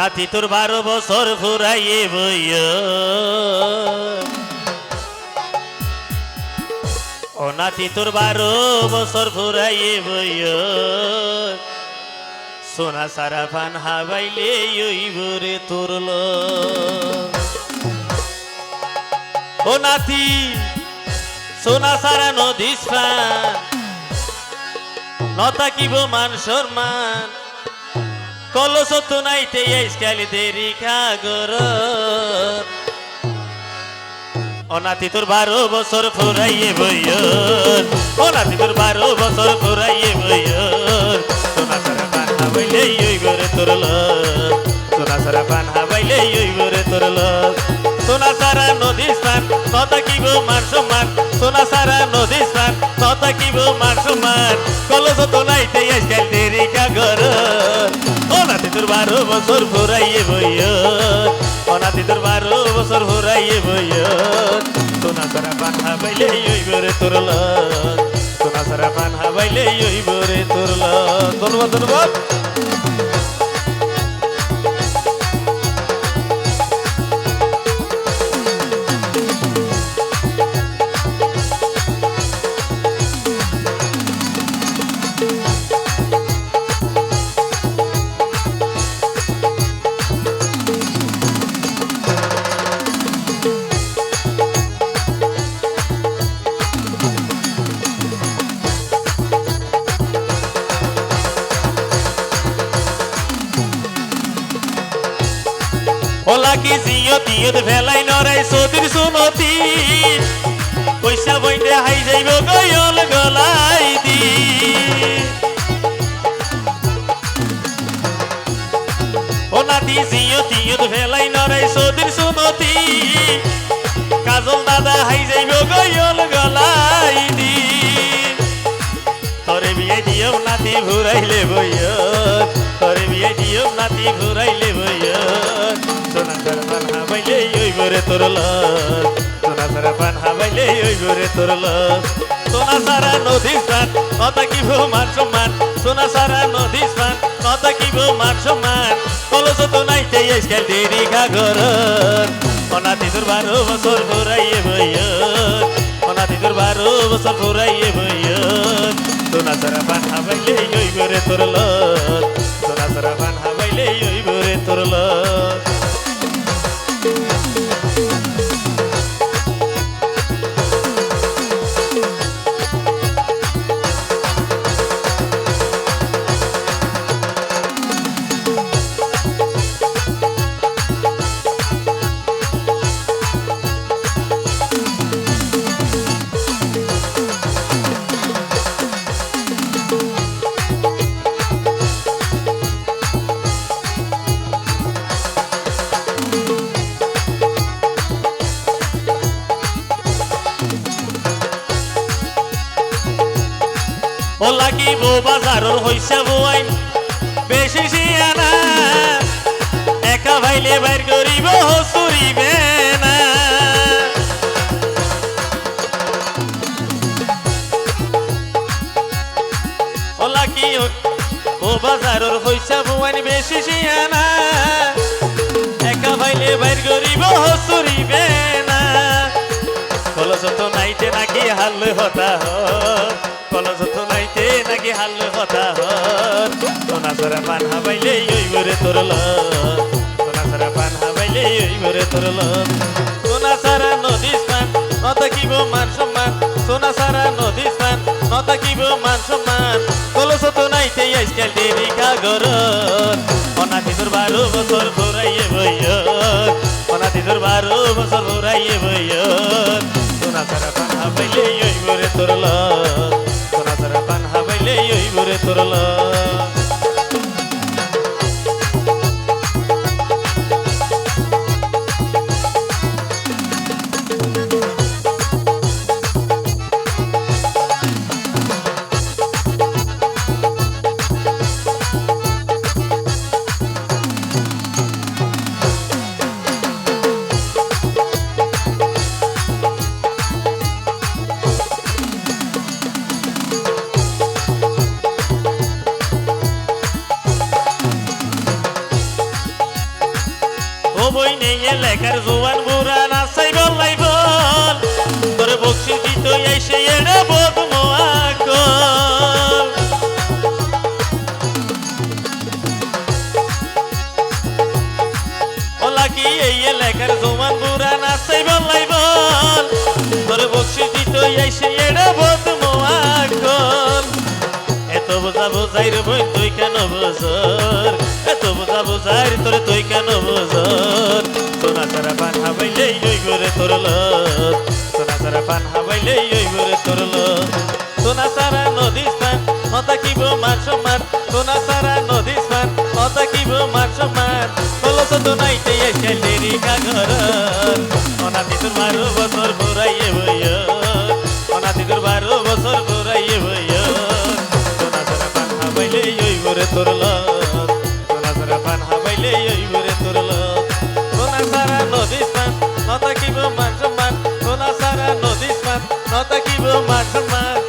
নাতি তোর বারো বছর ফুরাইয়ে বইয়। ও নাতি তোর বারো বছর ফুরাইয়ে বইয়। সোনা সারা ফান হাবাইলে ইবরে তোরল। ও নাতি, সোনা সারা নদীস ফান নতাকিব মান কলস তো নাইতে আইসকালি দেরি খাগর অনাতি তোর বারো বছর ফুরাইয়ে বইয়র। অনাতি তোর বারো বছর ফুরাইয়ে বইয়র। সোনা সারা পান হাবাইলে ওই গরে তোরল সোনা সারা পান হাবাইলে ওই গরে তোরল সোনা সারা নদী স্থান কথা নতাকিব মান সম্মান? সোনা সারা নদী স্থান নতাকিব মান সম্মান? কলস তো নাইতে বছর ফুরাইয়ে বইয় অনাতি তোর বারো বছর ফুরাইয়ে বইয় সোনা সারা পান বাইলে ওই বরে তোরল সোনা সারা পান বাইলে ওই বরে তোরল ধন্যবাদ ধন্যবাদ। ওলা কি জিও তিয়ত ভেলাই নরাই সদির সুনতি পয়সা বইতে হাই যাইব গয়ল গলাই দি। ও নাতি জিও তিয়ত ভেলাই নরাই সদির সুনতি কাজল দাদা হাই যাইব গয়ল গলাই দি। তরে বিয়ে দিও নাতি ঘুরাইলে বইয় তরে বিয়ে দিও নাতি ঘুরাইলে বইয় সোনা সারা পান হাবাইলে ওই বরে তোরল সোনা সারা পান হাবাইলে ওই বরে তোরল সোনা সারা নদী স্থান নতা কি মান সম্মান সোনা সারা নদী স্থান নতা কি মান সম্মান কলস তো নাইতে আজকাল দেরি ঘাগর অনাতি তোর বারো বছর ঘুরাইয়ে বইয় অনাতি তোর বারো বছর ঘুরাইয়ে বইয় সোনা সারা পান হাবাইলে ওই বরে তোরল সোনা সারা ও লাগিব বাজাৰৰ হৈছে বৱাইন বেছি চিয়ানা একা ভাইলে বাইর করিব হসুরিবে না ও লাগি ও বাজাৰৰ হৈছে বৱাইন বেছি চিয়ানা একা ভাইলে বাইর করিব হসুরিবে না কলস তো নাইতে নাকি হাল হতা কলস তো নাইতে নাকি হাল হত সোনা সারা পান হাবাইলে ওই বরে তোরল সোনা সারা পান হাবাইলে ওই বরে তোরল সোনা সারা নদী স্থান নত কিব মান সম্মান সোনা সারা নদী স্থান নত কিব মান সম্মান কলস তো নাইতে আজকাল দেরি কাগর অনাথি তোর বারো বছর ঘুরাইয়ে বইয় অনাথি তোর বারো বছর ঘুরাইয়ে বইয় সোনা সারা পান হাবাইলে ওই বরে তোরল ওই বরে লেখার জোয়ান বুড়া তোর সোনা সারা পান হাবাইলে ওই করে তোর সোনা সারা নদী স্থান হতা কিব মান সম্মান সোনা সারা নদী স্থান হতা কিব মান সম্মান বলো তো তো নাইতে এসে লেরি কাগর অনাদি তোর বারো বছর ঘুরাইয়ে বইয়। অনাদি তোর বারো বছর ঘুরাইয়ে বইয়। সোনা সারা পান হাবাইলে ওই করে তোর সোনা সারা পান হাবাইলে ওই স্থান নতা কিব মান সম্মান সোনা সারা নদী স্থান নতা